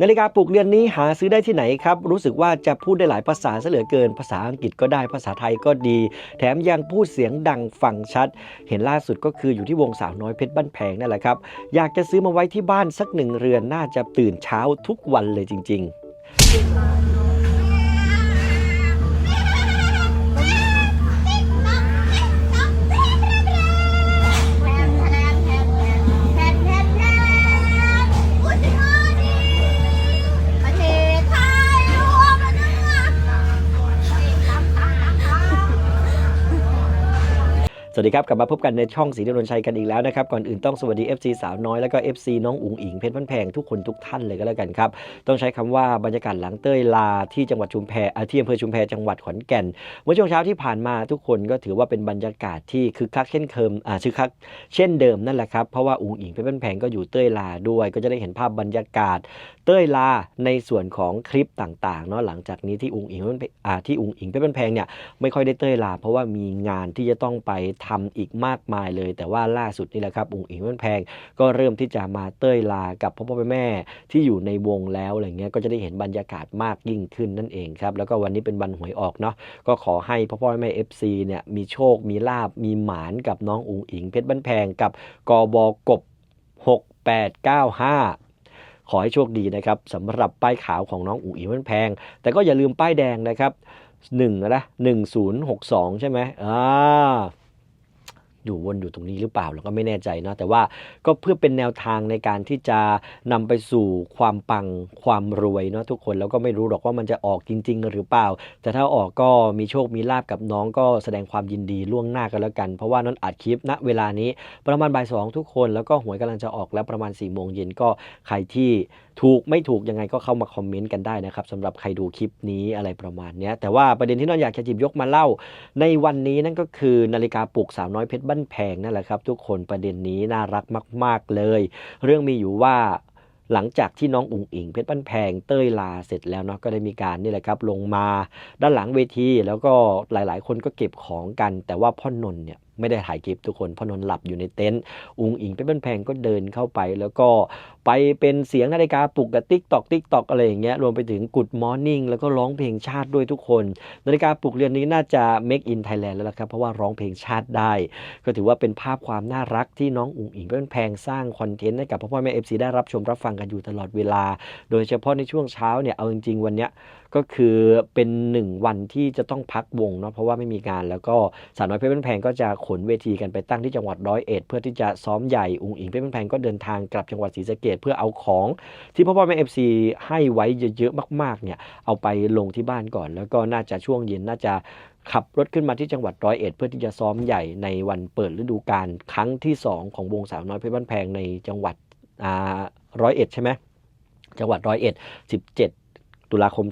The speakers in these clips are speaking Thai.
นาฬิกาปลุกเรือนนี้หาซื้อได้ที่ไหนครับ รู้สึกว่าจะพูดได้หลายภาษาเสเหลือเกิน ภาษาอังกฤษก็ได้ภาษาไทยก็ดี แถมยังพูดเสียงดังฟังชัด เห็นล่าสุดก็คืออยู่ที่วงสาวน้อยเพชรบ้านแพงนั่นแหละครับ อยากจะซื้อมาไว้ที่บ้านสักหนึ่งเรือนน่าจะตื่นเช้าทุกวันเลยจริง ๆ วัสดีครับ กลับมาพบกันในช่องสีดนชัยกันอีกแล้วนะครับ ก่อนอื่นต้องสวัสดี FC สาวน้อยแล้วก็ FC น้องอุ๋งอิงเพชรบ้านแพงทุกคนทุกท่านเลยก็แล้วกันครับ ต้องใช้คำว่าบรรยากาศหลังเต้ยลาที่จังหวัดชุมแพอาที่อำเภอชุมแพจังหวัดขอนแก่น เมื่อช่วงเช้าที่ผ่านมาทุกคนก็ถือว่าเป็นบรรยากาศที่คึกคักเช่นเคิมอ่าคึกคักเช่นเดิมนั่นแหละครับเพราะว่าอุ๋งอิงเพชรบ้านแพงก็อยู่เต้ยลาด้วย ก็จะได้เห็นภาพบรรยากาศ เต้ยลาในส่วนของคลิปต่างๆเนาะหลังจากนี้ที่อุงอิงเพชรบ้านอ่าที่อุงอิงเพชรบ้านแพงเนี่ยไม่ค่อยได้เต้ยลา เพราะว่ามีงานที่จะต้องไปทำอีกมากมายเลย แต่ว่าล่าสุดนี่แหละครับอุงอิงมันแพงก็เริ่มที่จะมาเต้ยลากับพ่อพ่อแม่ที่อยู่ในวงแล้วอะไรเงี้ยก็จะได้เห็นบรรยากาศมากยิ่งขึ้นนั่นเองครับแล้วก็วันนี้เป็นวันหวยออกเนาะก็ขอให้พ่อพ่อแม่เอฟซีเนี่ยมีโชคมีลาบมีหมานกับน้องอุงอิงเพชรบ้านแพงกับกบกบ 6895 ขอให้โชคดีนะครับสำหรับป้ายขาวของน้องอุ๋งอิงมันแพง แต่ก็อย่าลืมป้ายแดงนะครับหนึ่งนะหนึ่งศูนย์หกสองใช่ไหมอ่า อยู่วนอยู่ตรงนี้หรือเปล่าเราก็ไม่แน่ใจเนาะแต่ว่าก็เพื่อเป็นแนวทางในการที่จะนำไปสู่ความปังความรวยเนาะทุกคนแล้วก็ไม่รู้หรอกว่ามันจะออกจริง ๆ หรือเปล่า แต่ถ้าออกก็มีโชคมีลาบกับน้องก็แสดงความยินดีล่วงหน้ากันแล้วกัน เพราะว่านั้นอัดคลิปณเวลานี้ประมาณบ่ายสองทุกคนแล้วก็หวยกำลังจะออกแล้วประมาณ4ี่โมงเย็นก็ใครที่ถูกไม่ถูกยังไงก็เข้ามาคอมเมนต์กันได้นะครับสำหรับใครดูคลิปนี้อะไรประมาณเนี้ยแต่ว่าประเด็นที่น้องอยากจะหยิบยกมาเล่า ในวันนี้นั่นก็คือนาฬิกาปลุกสาวน้อยเพชรบ้านแพงนั่นแหละครับ ทุกคนประเด็นนี้น่ารักมาก ๆเลย เรื่องมีอยู่ว่าหลังจากที่น้องอุ๋งอิงเพชรบ้านแพงเต้ยลาเสร็จแล้วเนาะก็ได้มีการนี่แหละครับลงมาด้านหลังเวทีแล้วก็หลาย ๆ คนก็เก็บของกัน แต่ว่าพ่อนนท์เนี่ย ไม่ได้ถ่ายคลิปทุกคนพอนนหลับอยู่ในเต็นท์อุงอิงเพชรบ้านแพงก็เดินเข้าไป แล้วก็ไปเป็นเสียงนาฬิกาปลุกกับติ๊กตอกติ๊กตอกอะไรอย่างเงี้ยรวมไปถึงกุดมอร์นิ่งแล้วก็ร้องเพลงชาติด้วยทุกคน นาฬิกาปลุกเรือนนี้น่าจะ make in Thailand แล้วล่ะครับ เพราะว่าร้องเพลงชาติได้ ก็ถือว่าเป็นภาพความน่ารักที่น้องอุงอิงเป็นแพงสร้างคอนเทนต์ให้กับพ่อพ่อแม่เอฟซีได้รับชมรับฟังกันอยู่ตลอดเวลา โดยเฉพาะในช่วงเช้าเนี่ยเอาจริงๆวันเนี้ยก็คือเป็นหนึ่งวันที่จะต้องพักวงเนาะเพราะว่าไม่มีงาน แล้วก็สาวน้อยเพชรบ้านแพงก็จะขนเวทีกันไปตั้งที่จังหวัดร้อยเอ็ดเพื่อที่จะซ้อมใหญ่อุ๋งอิงเพชรบ้านแพงก็เดินทางกลับจังหวัดศรีสะเกดเพื่อเอาของ ที่พ่อพ่อแม่เอฟซีให้ไว้เยอะๆมากๆเนี่ยเอาไปลงที่บ้านก่อน แล้วก็น่าจะช่วงเย็นน่าจะขับรถขึ้นมาที่จังหวัดร้อยเอ็ดเพื่อที่จะซ้อมใหญ่ในวันเปิดฤดูกาลครั้งที่ 2 ของวงสาวน้อยเพชรบ้านแพงในจังหวัดอ่าร้อยเอ็ดใช่ไหมจังหวัดร้อยเอ็ดสิบเจ็ด ตุลาคม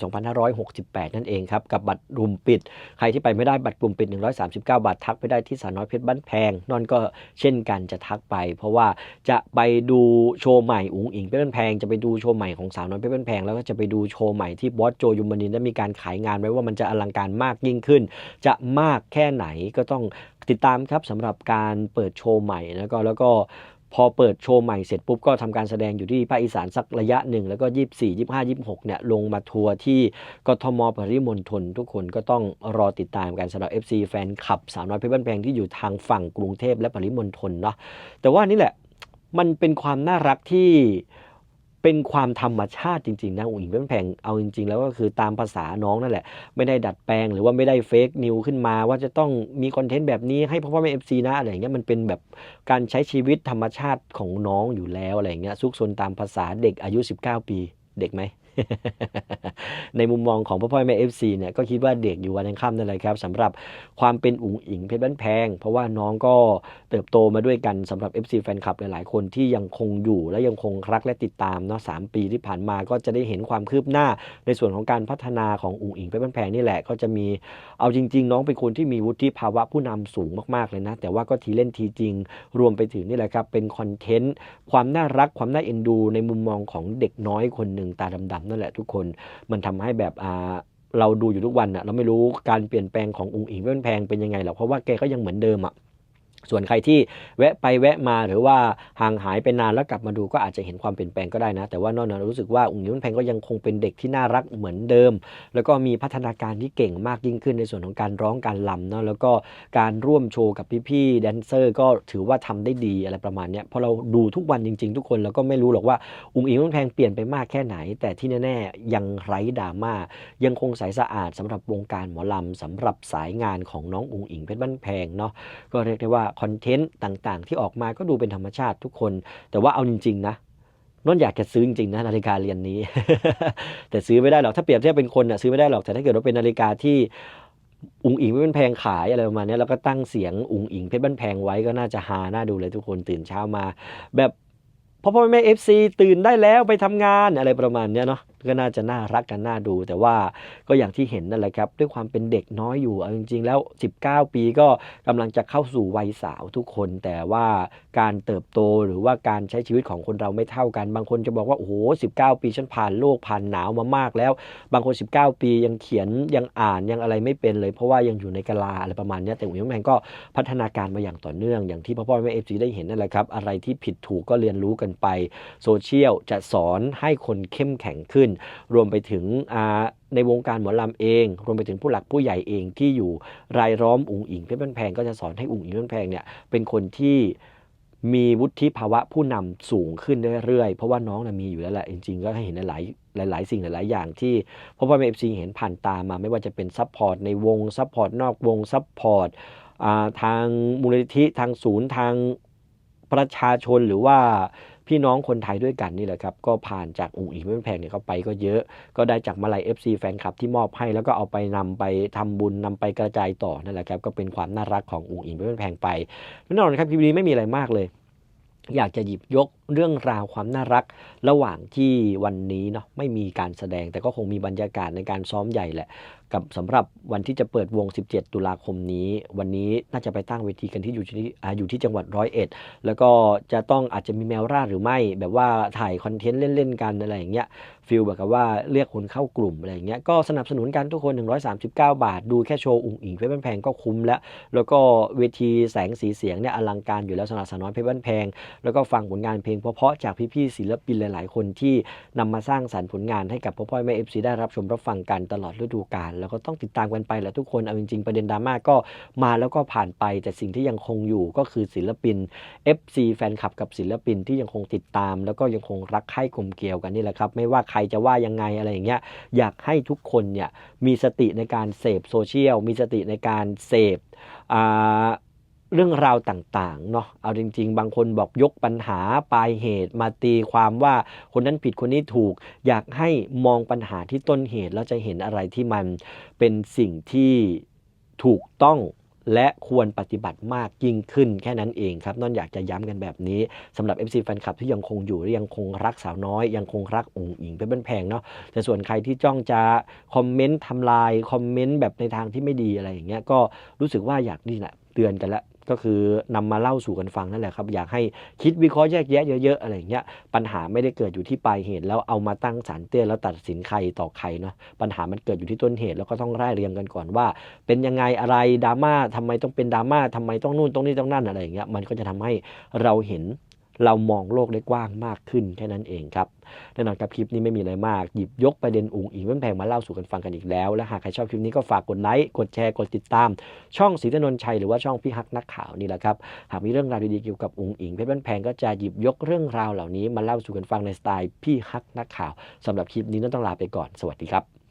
2568 นั่นเองครับ กับบัตรกลุ่มปิด ใครที่ไปไม่ได้บัตรกลุ่มปิด 139 บาททักไปได้ที่สาวน้อยเพชรบ้านแพงนอนก็เช่นกันจะทักไป เพราะว่าจะไปดูโชว์ใหม่อุ๋งอิงเพชรบ้านแพงจะไปดูโชว์ใหม่ของสาวน้อยเพชรบ้านแพงแล้วก็จะไปดูโชว์ใหม่ที่บอสโจยุมนินได้มีการขายงานไว้ว่ามันจะอลังการมากยิ่งขึ้น จะมากแค่ไหนก็ต้องติดตามครับสำหรับการเปิดโชว์ใหม่แล้วก็แล้วก็ พอเปิดโชว์ใหม่เสร็จปุ๊บก็ทำการแสดงอยู่ที่ภาคอีสานสักระยะหนึ่ง แล้วก็ยี่สี่ยี่ห้ายี่หกเนี่ยลงมาทัวร์ที่กทมปริมณฑลทุกคนก็ต้องรอติดตามกันสำหรับ FC แฟนคลับสามน้อยเพชรบ้านแพงที่อยู่ทางฝั่งกรุงเทพและปริมณฑลเนาะแต่ว่านี่แหละมันเป็นความน่ารักที่ เป็นความธรรมชาติจริงๆนะอุ๋งอิงเป็นแพงเอาจริง ๆ แล้วก็คือตามภาษาน้องนั่นแหละ ไม่ได้ดัดแปลงหรือว่าไม่ได้เฟกนิวขึ้นมา ว่าจะต้องมีคอนเทนต์แบบนี้ให้พ่อพ่อแม่เอฟซีนะอะไรอย่างเงี้ยมันเป็นแบบการใช้ชีวิตธรรมชาติของน้องอยู่แล้วอะไรอย่างเงี้ยซุกซนตามภาษาเด็กอายุ 19 ปีเด็กไหม ในมุมมองของพ่อพ่อแม่เอฟซีเนี่ยก็คิดว่าเด็กอยู่วันยังค่ำนั่นแหละครับสำหรับความเป็นอุ๋งอิงเพชรบ้านแพง เพราะว่าน้องก็เติบโตมาด้วยกันสำหรับ FC แฟนคลับหลายๆ คนที่ยังคงอยู่และยังคงรักและติดตามเนาะสามปีที่ผ่านมาก็จะได้เห็นความคืบหน้าในส่วนของการพัฒนาของอุ๋งอิงเพชรบ้านแพงนี่แหละก็จะมีเอาจริง ๆ น้องเป็นคนที่มีวุฒิภาวะผู้นำสูงมากๆเลยนะ แต่ว่าก็ทีเล่นทีจริง รวมไปถึงนี่แหละครับเป็นคอนเทนต์ความน่ารักความน่าเอ็นดู ในมุมมองของเด็กน้อยคนหนึ่งตาดำนั่นแหละทุกคน มันทำให้แบบอ่าเราดูอยู่ทุกวันอะเราไม่รู้การเปลี่ยนแปลงขององค์อิงเป็นแพงเป็นยังไงหรอกเพราะว่าแกก็ยังเหมือนเดิมอะ ส่วนใครที่แวะไปแวะมาหรือว่าห่างหายไปนานแล้วกลับมาดูก็อาจจะเห็นความเปลี่ยนแปลงก็ได้นะ แต่ว่านอกนั้นรู้สึกว่าอุ๋งอิงมันแพงก็ยังคงเป็นเด็กที่น่ารักเหมือนเดิม แล้วก็มีพัฒนาการที่เก่งมากยิ่งขึ้นในส่วนของการร้องการลำเนาะแล้วก็การร่วมโชว์กับพี่ๆแดนเซอร์ ก็ถือว่าทำได้ดีอะไรประมาณเนี้ยพอเราดูทุกวันจริง ๆ ทุกคนเราก็ไม่รู้หรอกว่าอุ๋งอิงมันแพงเปลี่ยนไปมากแค่ไหน แต่ที่แน่ๆยังไร้ดราม่ายังคงใสสะอาดสำหรับวงการหมอลำสำหรับสายงานของน้องอุ๋งอิงเพชรบ้านแพงเนาะก็เรียกได้ว่าคอนเทนต์ต่างๆ ที่ออกมาก็ดูเป็นธรรมชาติทุกคน แต่ว่าเอาจริง ๆ นะนนอยากจะซื้อจริงๆนะนาฬิกาเรือนนี้ แต่ซื้อไม่ได้หรอกถ้าเปรียบเทียบเป็นคนน่ะซื้อไม่ได้หรอกแต่ถ้าเกิดว่าเป็นนาฬิกาที่อุงอิงไม่เป็นแพงขายอะไรประมาณนี้แล้วก็ตั้งเสียงอุงอิงเพชรบ้านแพงไว้ก็น่าจะฮาน่าดูเลยทุกคนตื่นเช้ามา แบบพ่อพ่อแม่เอฟซีตื่นได้แล้วไปทำงานอะไรประมาณเนี้ยเนาะก็น่าจะน่ารักกันน่าดู แต่ว่าก็อย่างที่เห็นนั่นแหละครับ ด้วยความเป็นเด็กน้อยอยู่เอาจริง ๆ แล้ว 19 ปีก็กำลังจะเข้าสู่วัยสาวทุกคน แต่ว่าการเติบโตหรือว่าการใช้ชีวิตของคนเราไม่เท่ากัน บางคนจะบอกว่าโอ้โห19 ปีฉันผ่านโลกผ่านหนาวมามากแล้ว บางคน 19 ปียังเขียนยังอ่านยังอะไรไม่เป็นเลย เพราะว่ายังอยู่ในกะลาอะไรประมาณนี้แต่อุ๋งอิงแมงก็พัฒนาการมาอย่างต่อเนื่อง อย่างที่พ่อพ่อแม่เอฟซีได้เห็นนั่นแหละครับอะไรที่ผิดถูกก็เรียนรู้กันไปโซเชียลจะสอนให้คนเข้มแข็งขึ้นรวมไปถึงในวงการหมอลำเอง รวมไปถึงผู้หลักผู้ใหญ่เองที่อยู่รายล้อมอุ๋งอิงเพชรบ้านแพงก็จะสอนให้อุ๋งอิงเพชรบ้านแพงเนี่ยเป็นคนที่มีวุฒิภาวะผู้นำสูงขึ้นเรื่อยๆ เพราะว่าน้องนะมีอยู่แล้วแหละจริงๆ ก็เห็นหลายหลาย ๆ สิ่งหลาย ๆ อย่างที่พ่อพ่อแม่เอฟซีเห็นผ่านตามาไม่ว่าจะเป็นซัพพอร์ตในวงซัพพอร์ตนอกวงซัพพอร์ตทางมูลนิธิทางศูนย์ทางประชาชนหรือว่า พี่น้องคนไทยด้วยกันนี่แหละครับ ก็ผ่านจากองค์อิงไม่แพงเนี่ยเขาไปก็เยอะ ก็ได้จากมาลัย FC แฟนคลับที่มอบให้ แล้วก็เอาไปนำไปทำบุญนำไปกระจายต่อนั่นแหละครับ ก็เป็นความน่ารักขององค์อิงไม่แพงไปแน่นอนครับคลิปนี้ไม่มีอะไรมากเลย อยากจะหยิบยก เรื่องราวความน่ารัก ระหว่างที่วันนี้เนาะไม่มีการแสดงแต่ก็คงมีบรรยากาศในการซ้อมใหญ่แหละ กับสำหรับวันที่จะเปิดวง 17 ตุลาคมนี้ วันนี้น่าจะไปตั้งเวทีกันที่อยู่ที่ออยู่ที่จังหวัดร้อยเอ็ดแล้วก็จะต้องอาจจะมีแมวราดหรือไม่ แบบว่าถ่ายคอนเทนต์เล่นๆกันอะไรอย่างเงี้ยฟิลแบบกับว่าเรียกคนเข้ากลุ่มอะไรอย่างเงี้ยก็สนับสนุนกันทุกคน 139 บาท ดูแค่โชว์อุ๋งอิงเพชรบ้านแพงก็คุ้มแล้ว แล้วก็เวทีแสงสีเสียงเนี่ยอลังการอยู่แล้วสำหรับสาวน้อยเพชรบ้านแพง แล้วก็ฟังผลงานเพลงเพราะๆจากพี่ๆศิลปินหลาย ๆ คนที่นำมาสร้างสรรค์ผลงานให้กับพ่อพ่อแม่เอฟซีได้รับชมรับฟังกันตลอดฤดูกาลแล้วก็ต้องติดตามกันไปแหละทุกคนเอาจริงๆประเด็นดราม่าก็มาแล้วก็ผ่านไป แต่สิ่งที่ยังคงอยู่ก็คือศิลปิน FC แฟนคลับกับศิลปินที่ยังคงติดตาม แล้วก็ยังคงรักใคร่กลมเกลียวกันนี่แหละครับ ไม่ว่าใครจะว่ายังไงอะไรอย่างเงี้ยอยากให้ทุกคนเนี่ยมีสติในการเสพโซเชียลมีสติในการเสพอ่า เรื่องราวต่างๆเนาะเอาจริง ๆ บางคนบอกยกปัญหาปลายเหตุมาตีความว่าคนนั้นผิดคนนี้ถูก อยากให้มองปัญหาที่ต้นเหตุแล้วจะเห็นอะไรที่มันเป็นสิ่งที่ถูกต้องและควรปฏิบัติมากยิ่งขึ้นแค่นั้นเองครับนอนอยากจะย้ำกันแบบนี้สำหรับ FC แฟนคลับที่ยังคงอยู่และยังคงรักสาวน้อย ยังคงรักองค์อิงเป็นบ้นแพงเนาะแต่ส่วนใครที่จ้องจะคอมเมนต์ทำลายคอมเมนต์แบบในทางที่ไม่ดีอะไรอย่างเงี้ยก็รู้สึกว่าอยากนี่แหละเตือนกันละ ก็คือนำมาเล่าสู่กันฟังนั่นแหละครับ อยากให้คิดวิเคราะห์แยกแยะเยอะๆอะไรอย่างเงี้ยปัญหาไม่ได้เกิดอยู่ที่ปลายเหตุ แล้วเอามาตั้งสารเตี้ยแล้วตัดสินใครต่อใครเนาะปัญหามันเกิดอยู่ที่ต้นเหตุแล้วก็ต้องไล่เรียงกันก่อนว่า เป็นยังไงอะไรดราม่าทำไมต้องเป็นดราม่าทำไมต้องนู่นต้องนี่ต้องนั่นอะไรอย่างเงี้ยมันก็จะทำให้เราเห็น เรามองโลกได้กว้างมากขึ้นแค่นั้นเองครับแน่นอนครับคลิปนี้ไม่มีอะไรมาก หยิบยกประเด็นอุงอิงเพื่อนแพงมาเล่าสู่กันฟังกันอีกแล้ว และหากใครชอบคลิปนี้ก็ฝากกดไลค์กดแชร์กดติดตาม ช่องศรีธนนท์ชัยหรือว่าช่องพี่ฮักนักข่าวนี่แหละครับหากมีเรื่องราวดีๆเกี่ยวกับอุงอิงเพชรบ้านแพงก็จะหยิบยกเรื่องราวเหล่านี้มาเล่าสู่กันฟังในสไตล์พี่ฮักนักข่าวสำหรับคลิปนี้ต้องลาไปก่อนสวัสดีครับ